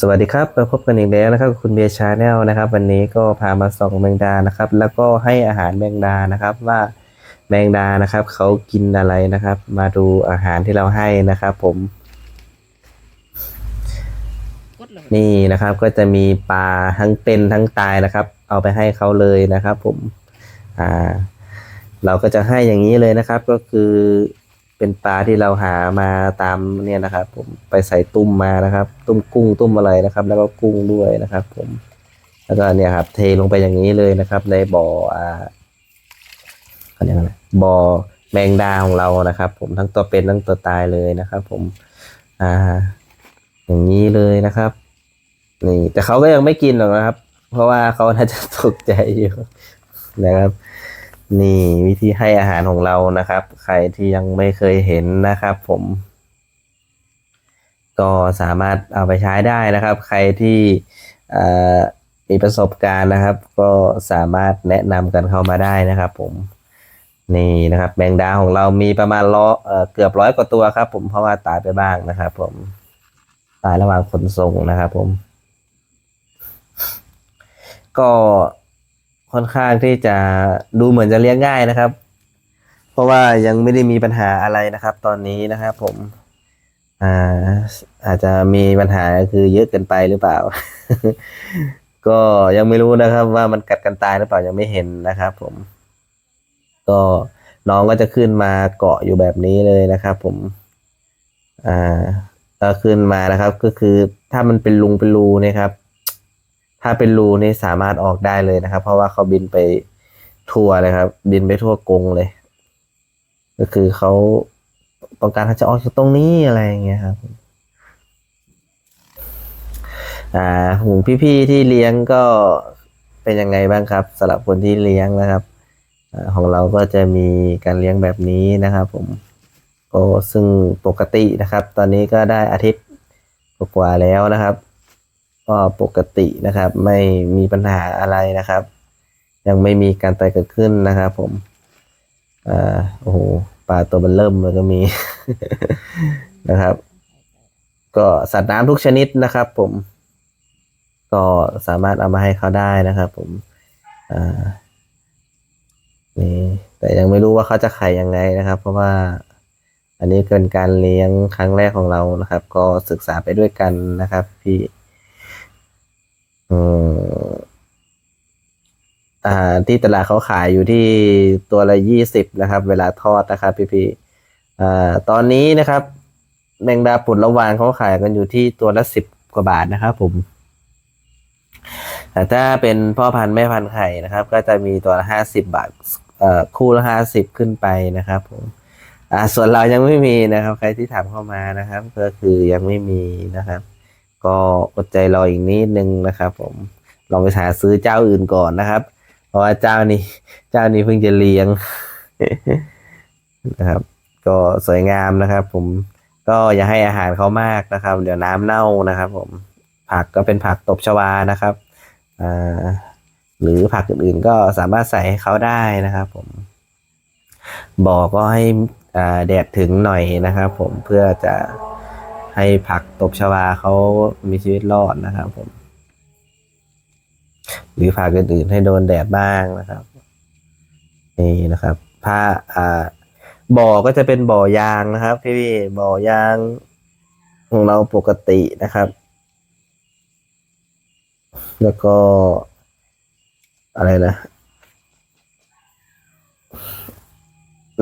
สวัสดีครับมาพบกันอีกแล้วนะครับกับคุณเบียร์ชาแนลนะครับ วันนี้ก็พามาส่องแมงดานะครับ แล้วก็ให้อาหารแมงดานะครับ ว่าแมงดานะครับเขากินอะไรนะครับ มาดูอาหารที่เราให้นะครับ ผมกดเลยนี่นะครับก็จะมีปลาทั้งเป็นทั้งตายนะครับ เอาไปให้เขาเลยนะครับ ผม อ่า เราก็จะให้อย่างนี้เลยนะครับ ก็คือ เป็นปลาที่เราหามาตามเนี่ยนะครับ ผมไปใส่ตุ้มมานะครับ ตุ้มกุ้งตุ้มอะไรนะครับ แล้วก็กุ้งด้วยนะครับ ผม แล้วก็เนี่ยครับ เทลงไปอย่างนี้เลยนะครับ ในบ่ออ่าเขาเรียกอะไรบ่อแมงดาของเรานะครับ ผมทั้งตัวเป็นทั้งตัวตายเลยนะครับ ผม อ่า อย่างนี้เลยนะครับนี่แต่เขาก็ยังไม่กินหรอกนะครับ เพราะว่าเขาน่าจะตกใจอยู่นะครับ นี่วิธีให้อาหารของเรานะครับ ใครที่ยังไม่เคยเห็นนะครับ ผม ก็สามารถเอาไปใช้ได้นะครับ ใครที่มีประสบการณ์นะครับ ก็สามารถแนะนำกันเข้ามาได้นะครับ ผมนี่นะครับ แมงดาของเรามีประมาณร้อเกือบร้อยกว่าตัวครับ ผมเพราะว่าตายไปบ้างนะครับ ผมตายระหว่างขนส่งนะครับ ผม ก็ ค่อนข้างที่จะดูเหมือนจะเลี้ยงง่ายนะครับ เพราะว่ายังไม่ได้มีปัญหาอะไรนะครับ ตอนนี้นะครับผมอ่าอาจจะมีปัญหาคือเยอะเกินไปหรือเปล่า ก็ยังไม่รู้นะครับ ว่ามันกัดกันตายหรือเปล่ายังไม่เห็นนะครับ ผม ก็น้องก็จะขึ้นมาเกาะอยู่แบบนี้เลยนะครับ ผมอ่าก็ขึ้นมานะครับ ก็คือถ้ามันเป็นลุงเป็นรูนี่ยครับ ถ้าเป็นรูนี่สามารถออกได้เลยนะครับ เพราะว่าเขาบินไปทั่วเลยครับ บินไปทั่วกรงเลย ก็คือเขาต้องการที่จะออกจากตรงนี้อะไรอย่างเงี้ยครับอ่าหูพี่ๆที่เลี้ยงก็เป็นยังไงบ้างครับสำหรับคนที่เลี้ยงนะครับอของเราก็จะมีการเลี้ยงแบบนี้นะครับ ผมก็ซึ่งปกตินะครับ ตอนนี้ก็ได้อาทิตย์กว่าแล้วนะครับ ก็ปกตินะครับ ไม่มีปัญหาอะไรนะครับ ยังไม่มีการตายเกิดขึ้นนะครับผมอ่าโอ้โหปลาตัวมันเริ่มเลยก็มีนะครับ ก็สัตว์น้ำทุกชนิดนะครับ ผม ก็สามารถเอามาให้เขาได้นะครับ ผมอ่านี่แต่ยังไม่รู้ว่าเขาจะไข่ยังไงนะครับ เพราะว่าอันนี้เป็นการเลี้ยงครั้งแรกของเรานะครับ ก็ศึกษาไปด้วยกันนะครับ พี่ อืมอ่าที่ตลาดเขาขายอยู่ที่ตัวละยี่สิบนะครับ เวลาทอดนะครับ พี่พี่ๆอ่าตอนนี้นะครับ แมงดาปุ่นละวานเขาขายกันอยู่ที่ตัวละสิบกว่าบาทนะครับ ผมแต่ถ้าเป็นพ่อพันธุ์แม่พันธุ์ไข่นะครับ ก็จะมีตัวละห้าสิบบาทเอ่อคู่ละห้าสิบขึ้นไปนะครับผมอ่าส่วนเรายังไม่มีนะครับ ใครที่ถามเข้ามานะครับ ก็คือยังไม่มีนะครับ ก็อดใจรออีกนิดนึงนะครับ ผมลองไปหาซื้อเจ้าอื่นก่อนนะครับ เพราะว่าเจ้านี้ เจ้านี้เพิ่งจะเลี้ยงนะครับ ก็สวยงามนะครับ ผมก็อย่าให้อาหารเขามากนะครับ เดี๋ยวน้ำเน่านะครับ ผมผักก็เป็นผักตบชวานะครับอ่าหรือผักอื่นๆก็สามารถใส่ให้เขาได้นะครับ ผมบ่อก็ให้แดดถึงหน่อยนะครับ ผมเพื่อจะ ให้ผักตบชวาเขามีชีวิตรอดนะครับผม หรือผักอื่นๆให้โดนแดดบ้างนะครับ นี่นะครับผ้าอ่าบ่อก็จะเป็นบ่อยางนะครับพี่พี่บ่อยางของเราปกตินะครับ แล้วก็ อะไรนะ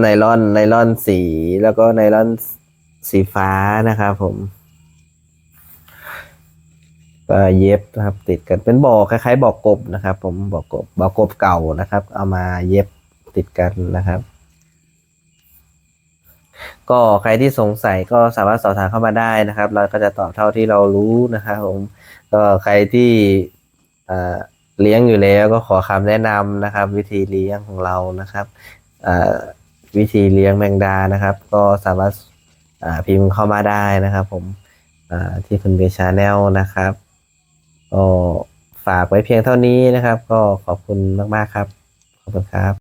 ไนลอนไนลอนสีแล้วก็ไนลอน สีฟ้านะครับผมก็เย็บนะครับ ติดกันเป็นบ่อคล้ายๆบ่อกบนะครับ ผมบ่อกบบ่อกบเก่านะครับ เอามาเย็บติดกันนะครับ ก็ใครที่สงสัยก็สามารถสอบถามเข้ามาได้นะครับ เราก็จะตอบเท่าที่เรารู้นะครับผมก็ใครที่เลี้ยงอยู่แล้วก็ขอคำแนะนำนะครับ วิธีเลี้ยงของเรานะครับวิธีเลี้ยงแมงดานะครับ ก็สามารถ พิมพ์เข้ามาได้นะครับ ผมที่คุณเบชาแนลนะครับก็ฝากไว้เพียงเท่านี้นะครับ ก็ขอบคุณมาก ๆ ครับ ขอบคุณครับ